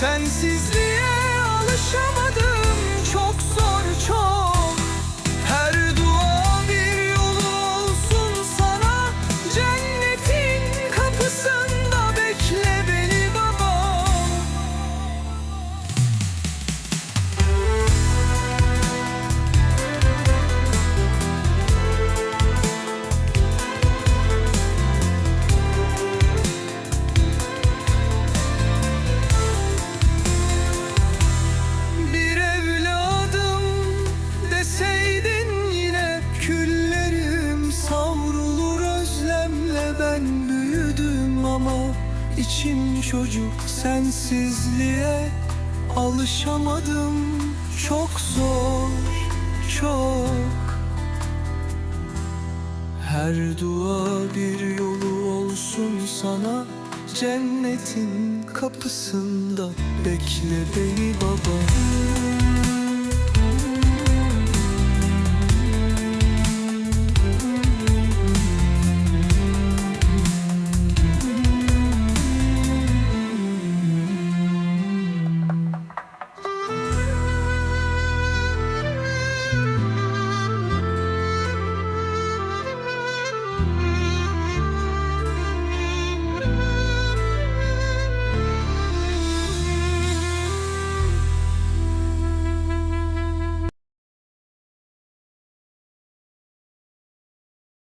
sensizlik ben büyüdüm ama içim çocuk sensizliğe alışamadım. Çok zor, çok. Her dua bir yolu olsun sana Cennetin kapısında bekle beni baba.